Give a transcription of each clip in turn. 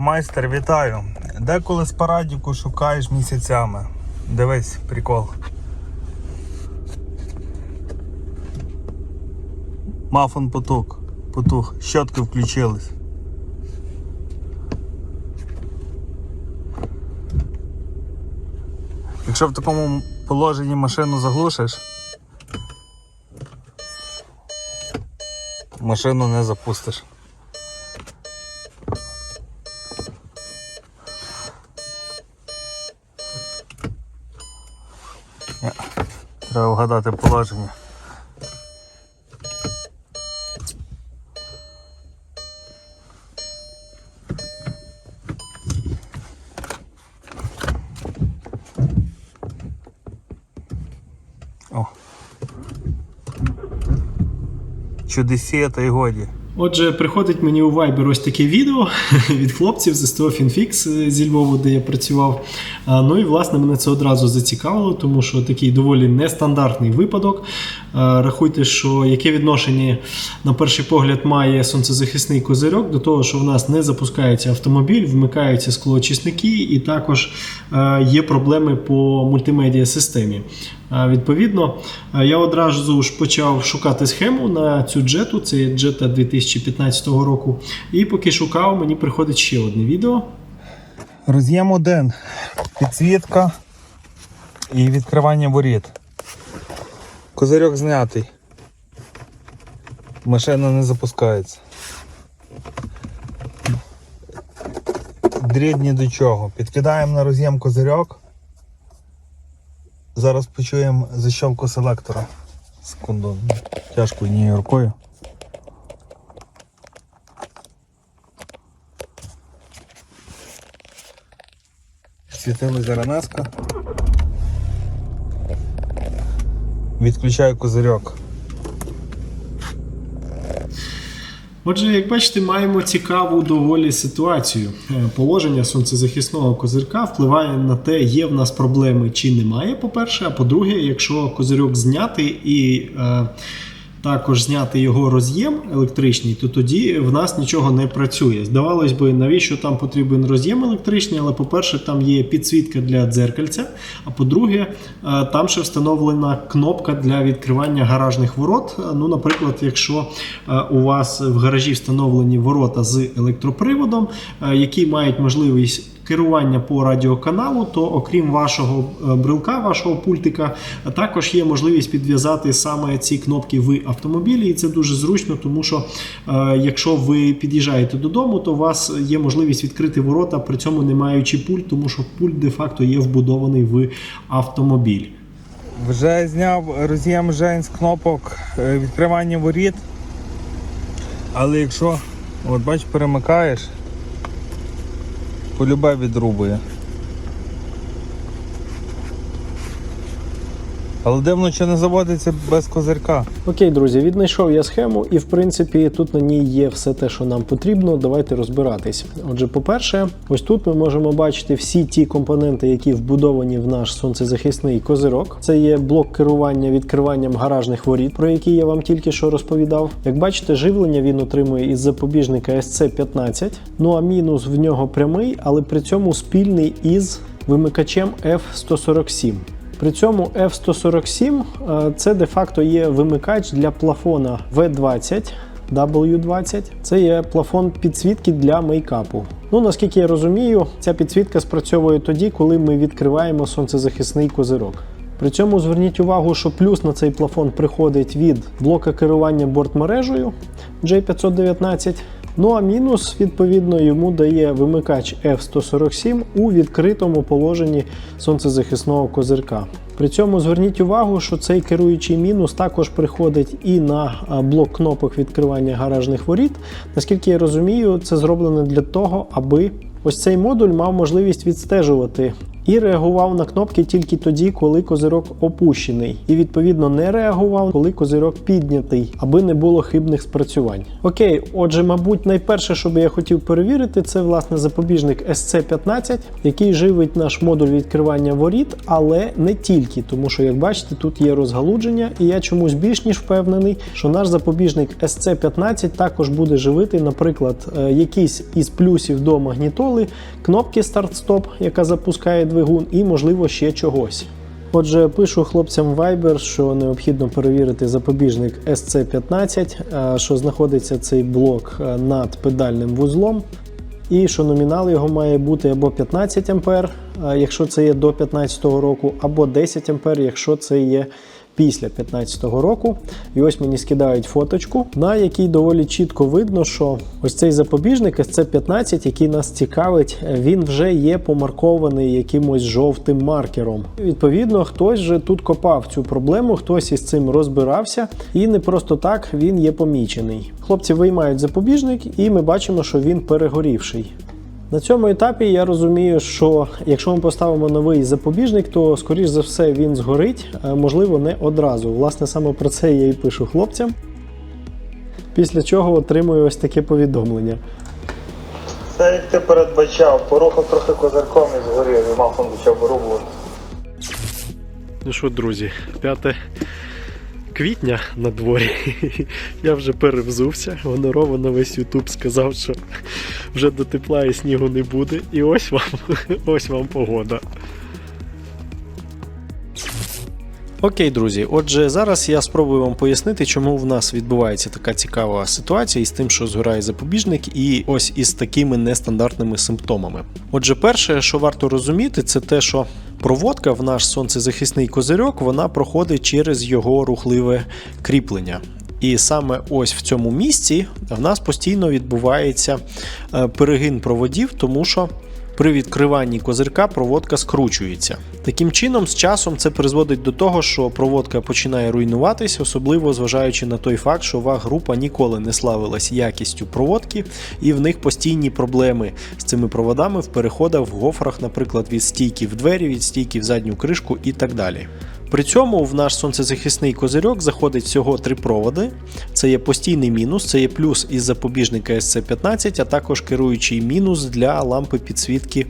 Майстер, вітаю. Деколи спарадіку шукаєш місяцями. Дивись, прикол. Мафон потух. Потух. Щотки включились. Якщо в такому положенні машину заглушиш, машину не запустиш. Треба вгадати положення. О. Чудесі, та й годі. Отже, приходить мені у Viber ось таке відео від хлопців з СТО Фінфікс зі Львову, де я працював. Ну і власне мене це одразу зацікавило, тому що такий доволі нестандартний випадок. А, Рахуйте, що яке відношення на перший погляд має сонцезахисний козирьок до того, що в нас не запускається автомобіль, вмикаються склоочисники, і також е, є проблеми по мультимедіа системі. Відповідно, я одразу ж почав шукати схему на цю джету, це джета 2015 року. І поки шукав, мені приходить ще одне відео. Роз'єм один. Підсвітка і відкривання воріт. Козирьок знятий. Машина не запускається. Дріт ні до чого. Підкидаємо на роз'єм козирьок. Зараз почуємо защелку селектора. Секунду. Тяжко однією рукою. Світили заранеска. Відключаю козирьок. Отже, як бачите, маємо цікаву доволі ситуацію. Е, Положення сонцезахисного козирка впливає на те, є в нас проблеми чи немає, по-перше. А по-друге, якщо козирьок знятий і е, також зняти його роз'єм електричний, то тоді в нас нічого не працює. Здавалось би, навіщо там потрібен роз'єм електричний, але по-перше, там є підсвітка для дзеркальця. А по-друге, е, там ще встановлена кнопка для відкривання гаражних ворот. Е, Ну, наприклад, якщо е, у вас в гаражі встановлені ворота з електроприводом, які мають можливість керування по радіоканалу, то окрім вашого е, брелка, вашого пультика, також є можливість підв'язати саме ці кнопки в автомобілі, і це дуже зручно, тому що е, якщо ви під'їжджаєте додому, то у вас є можливість відкрити ворота, при цьому не маючи пульт, тому що пульт де-факто є вбудований в автомобіль. Вже зняв роз'єм Жень з кнопок е, відкривання воріт. Але якщо, от бач, перемикаєш, полюбе відрубує. Але дивно, що не заводиться без козирка. Окей, друзі, віднайшов я схему, і в принципі тут на ній є все те, що нам потрібно. Давайте розбиратись. Отже, по-перше, ось тут ми можемо бачити всі ті компоненти, які вбудовані в наш сонцезахисний козирок. Це є блок керування відкриванням гаражних воріт, про які я вам тільки що розповідав. Як бачите, живлення він отримує із запобіжника SC15. Ну а мінус в нього прямий, але при цьому спільний із вимикачем F147. При цьому F147 е, це де-факто є вимикач для плафона V20. W20 це є плафон підсвітки для мейкапу. Ну наскільки я розумію, ця підсвітка спрацьовує тоді, коли ми відкриваємо сонцезахисний козирок. При цьому зверніть увагу, що плюс на цей плафон приходить від блока керування бортмережею J519. Ну а мінус, відповідно, йому дає вимикач F147 у відкритому положенні сонцезахисного козирка. При цьому зверніть увагу, що цей керуючий мінус також приходить і на блок кнопок відкривання гаражних воріт. Наскільки я розумію, це зроблено для того, аби ось цей модуль мав можливість відстежувати і реагував на кнопки тільки тоді, коли козирок опущений, і відповідно не реагував, коли козирок піднятий, аби не було хибних спрацювань. Окей, отже, мабуть, найперше, що би я хотів перевірити, це власне запобіжник SC15, який живить наш модуль відкривання воріт, але не тільки, тому що, як бачите, тут є розгалудження, і я чомусь більш ніж впевнений, що наш запобіжник SC15 також буде живити, наприклад, е, якийсь із плюсів до магнітоли. кнопки старт-стоп, яка запускає двигун, і, можливо, ще чогось. Отже, пишу хлопцям Viber, що необхідно перевірити запобіжник SC15, е, що знаходиться цей блок е, над педальним вузлом, і що номінал його має бути або 15 А, е, якщо це є до 15 року, або 10 А, якщо це є після 15-го року. І ось мені скидають фоточку, на якій доволі чітко видно, що ось цей запобіжник SC15, який нас цікавить, він вже є помаркований якимось жовтим маркером. Відповідно, хтось же тут копав цю проблему, хтось із цим розбирався, і не просто так він є помічений. Хлопці виймають запобіжник, і ми бачимо, що він перегорівший. На цьому етапі я розумію, що якщо ми поставимо новий запобіжник, то скоріш за все він згорить, а, можливо, не одразу. Власне, саме про це я і пишу хлопцям. Після чого отримую ось таке повідомлення. Це як ти передбачав, порухав трохи козирком і згорів, і мафон почав вирубувати. Ну що, друзі, 5 квітня на дворі. Я вже перевзувся. Гонорово весь Ютуб сказав, що вже до тепла і снігу не буде. І ось вам, ось вам погода. Окей, друзі. Отже, зараз я спробую вам пояснити, чому в нас відбувається така цікава ситуація із тим, що згорає запобіжник, і ось із такими нестандартними симптомами. Отже, перше, що варто розуміти, це те, що проводка в наш сонцезахисний козирьок вона проходить через його рухливе кріплення. І саме ось в цьому місці в нас постійно відбувається е, перегин проводів, тому що при відкриванні козирка проводка скручується. Таким чином, з часом це призводить до того, що проводка починає руйнуватись, особливо зважаючи на той факт, що ВАГ-група ніколи не славилась якістю проводки, і в них постійні проблеми з цими проводами в переходах в гофрах, наприклад, від стійки в двері, від стійки в задню кришку і так далі. При цьому в наш сонцезахисний козирьок заходить всього три проводи. Це є постійний мінус, це є плюс із запобіжника SC15, а також керуючий мінус для лампи підсвітки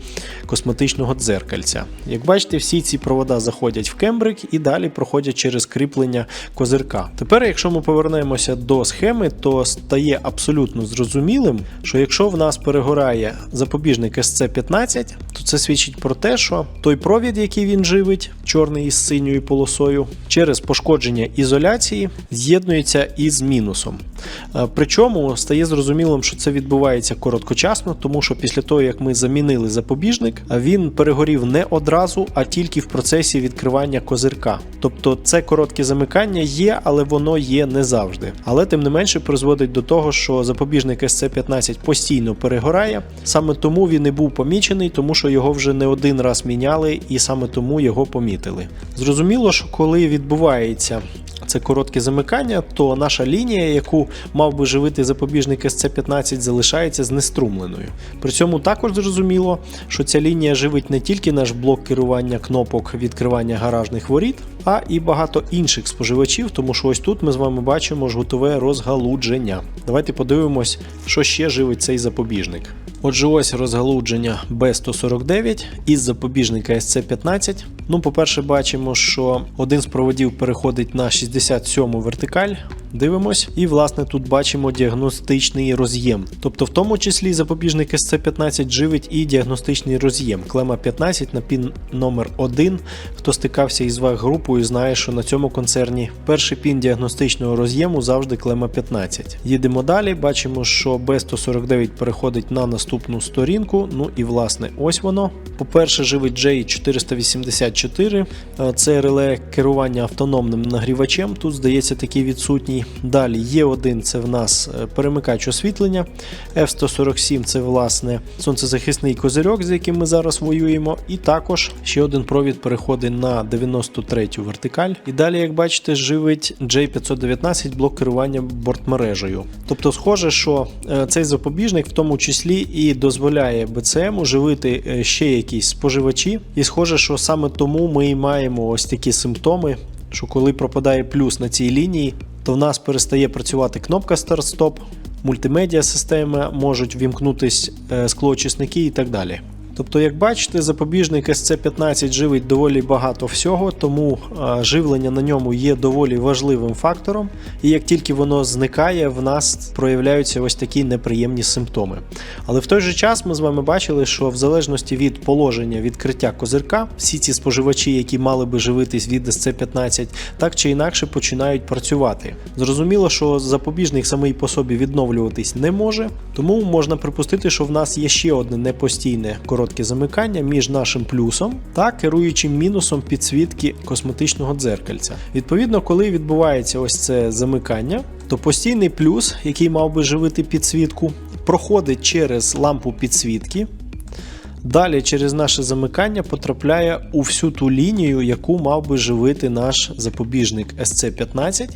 косметичного дзеркальця. Як бачите, всі ці провода заходять в кембрик і далі проходять через кріплення козирка. Тепер, якщо ми повернемося до схеми, то стає абсолютно зрозумілим, що якщо в нас перегорає запобіжник SC15, то це свідчить про те, що той провід, який він живить, чорний із синьою полосою, через пошкодження ізоляції з'єднується із мінусом. Е, Причому стає зрозумілим, що це відбувається короткочасно, тому що після того, як ми замінили запобіжник, він перегорів не одразу, а тільки в процесі відкривання козирка. Тобто це коротке замикання є, але воно є не завжди. Але тим не менше призводить до того, що запобіжник SC15 постійно перегорає. Саме тому він не був помічений, тому що його вже не один раз міняли, і саме тому його помітили. Зрозуміло, що коли відбувається це коротке замикання, то наша лінія, яку мав би живити запобіжник SC15, залишається знеструмленою. При цьому також зрозуміло, що ця лінія живить не тільки наш блок керування кнопок відкривання гаражних воріт, а і багато інших споживачів, тому що ось тут ми з вами бачимо жгутове розгалудження. Давайте подивимось, що ще живить цей запобіжник. Отже, ось розгалудження B149 із запобіжника SC15. Ну, по-перше, бачимо, що один з проводів переходить на 67-му вертикаль. Дивимось, і власне тут бачимо діагностичний роз'єм. Тобто, в тому числі запобіжники СЦ-15 живить і діагностичний роз'єм. Клема 15 на пін номер 1 Хто стикався із ваг групою, знає, що на цьому концерні перший пін діагностичного роз'єму завжди клема 15. Їдемо далі, бачимо, що B149 переходить на наступну сторінку. Ну і власне, ось воно. По-перше, живить j 484 Е, це реле керування автономним нагрівачем. Тут, здається, такий відсутній. Далі є один це в нас е, перемикач освітлення, F147 це власне сонцезахисний козирьок, з яким ми зараз воюємо. І також ще один провід переходить на 93-ю вертикаль. І далі, як бачите, живить J519 блок керування бортмережею. Тобто, схоже, що е, цей запобіжник в тому числі і дозволяє БЦМ уживити ще якісь споживачі. І схоже, що саме тому ми і маємо ось такі симптоми, що коли пропадає плюс на цій лінії, то в нас перестає працювати кнопка старт-стоп, мультимедіа система можуть вімкнутись скло, склоочисники і так далі. Тобто, як бачите, запобіжник SC15 живить доволі багато всього, тому живлення на ньому є доволі важливим фактором. І як тільки воно зникає, в нас проявляються ось такі неприємні симптоми. Але в той же час ми з вами бачили, що в залежності від положення відкриття козирка, всі ці споживачі, які мали би живитись від SC15, так чи інакше починають працювати. Зрозуміло, що запобіжник самий по собі відновлюватись не може, тому можна припустити, що в нас є ще одне непостійне коротке замикання між нашим плюсом та керуючим мінусом підсвітки косметичного дзеркальця. Відповідно, коли відбувається ось це замикання, то постійний плюс, який мав би живити підсвітку, проходить через лампу підсвітки. Далі через наше замикання потрапляє у всю ту лінію, яку мав би живити наш запобіжник SC15.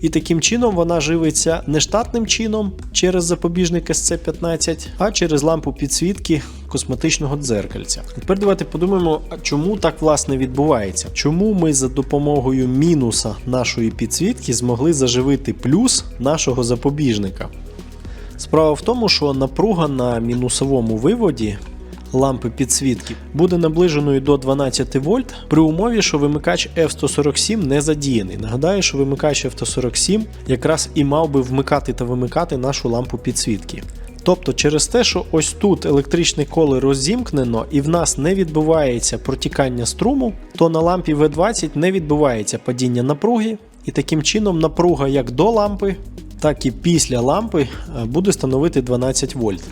І таким чином вона живиться не штатним чином через запобіжник SC15, а через лампу підсвітки косметичного дзеркальця. Тепер давайте подумаємо, чому так власне відбувається. Чому ми за допомогою мінуса нашої підсвітки змогли заживити плюс нашого запобіжника? Справа в тому, що напруга на мінусовому виводі лампи підсвітки буде наближеною до 12 вольт при умові, що вимикач F147 не задіяний. Нагадаю, що вимикач F147 якраз і мав би вмикати та вимикати нашу лампу підсвітки. Тобто через те, що ось тут електричне коло розімкнено і в нас не відбувається протікання струму, то на лампі V20 не відбувається падіння напруги, і таким чином напруга як до лампи, так і після лампи е, буде становити 12 вольт.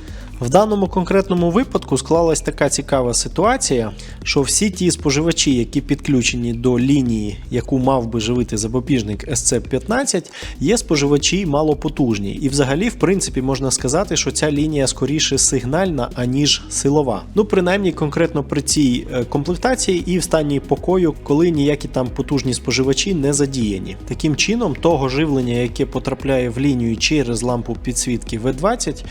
В даному конкретному випадку склалась така цікава ситуація, що всі ті споживачі, які підключені до лінії, яку мав би живити запобіжник SC15, є споживачі малопотужні. І взагалі, в принципі, можна сказати, що ця лінія скоріше сигнальна, аніж силова. Ну, принаймні, конкретно при цій е, комплектації і в стані покою, коли ніякі там потужні споживачі не задіяні. Таким чином, того живлення, яке потрапляє в лінію через лампу підсвітки V20,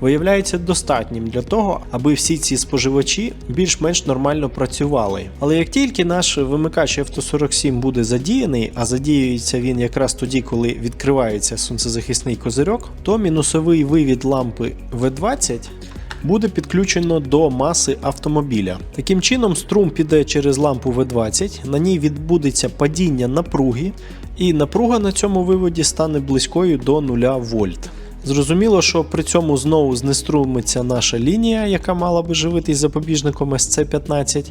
виявляється достатнім для того, аби всі ці споживачі більш-менш нормально працювали. Але як тільки наш вимикач F147 буде задіяний, а задіюється він якраз тоді, коли відкривається сонцезахисний козирьок, то мінусовий вивід лампи V20 буде підключено до маси автомобіля. Таким чином, струм піде через лампу V20, на ній відбудеться падіння напруги, і напруга на цьому виводі стане близькою до 0 вольт. Зрозуміло, що при цьому знову знеструмиться наша лінія, яка мала би живитись запобіжником SC15,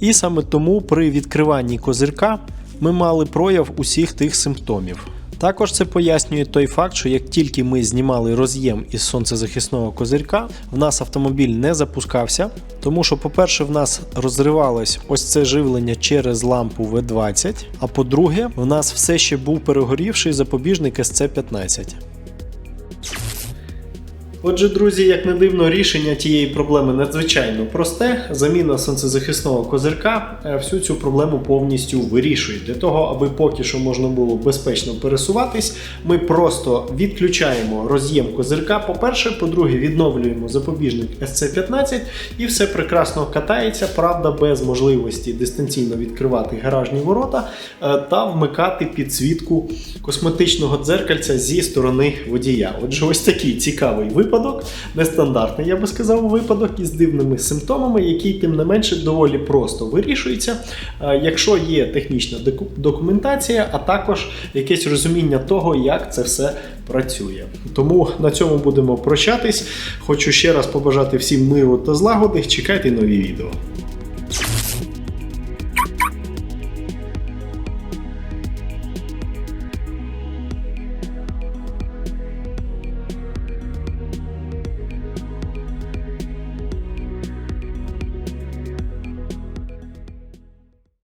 і саме тому при відкриванні козирка ми мали прояв усіх тих симптомів. Також це пояснює той факт, що як тільки ми знімали роз'єм із сонцезахисного козирка, в нас автомобіль не запускався, тому що, по-перше, в нас розривалось ось це живлення через лампу V20, а по-друге, в нас все ще був перегорівший запобіжник SC15. Отже, друзі, як не дивно, рішення тієї проблеми надзвичайно просте. Заміна сонцезахисного козирка е, всю цю проблему повністю вирішує. Для того, аби поки що можна було безпечно пересуватись, ми просто відключаємо роз'єм козирка. По-перше, по-друге, відновлюємо запобіжник SC15 і все прекрасно катається, правда, без можливості дистанційно відкривати гаражні ворота е, та вмикати підсвітку косметичного дзеркальця зі сторони водія. Отже, ось такий цікавий випадок випадок, нестандартний, я би сказав, випадок із дивними симптомами, який, тим не менше, доволі просто вирішується, е, якщо є технічна документація, а також якесь розуміння того, як це все працює. Тому на цьому будемо прощатись. Хочу ще раз побажати всім миру та злагоди. Чекайте нові відео.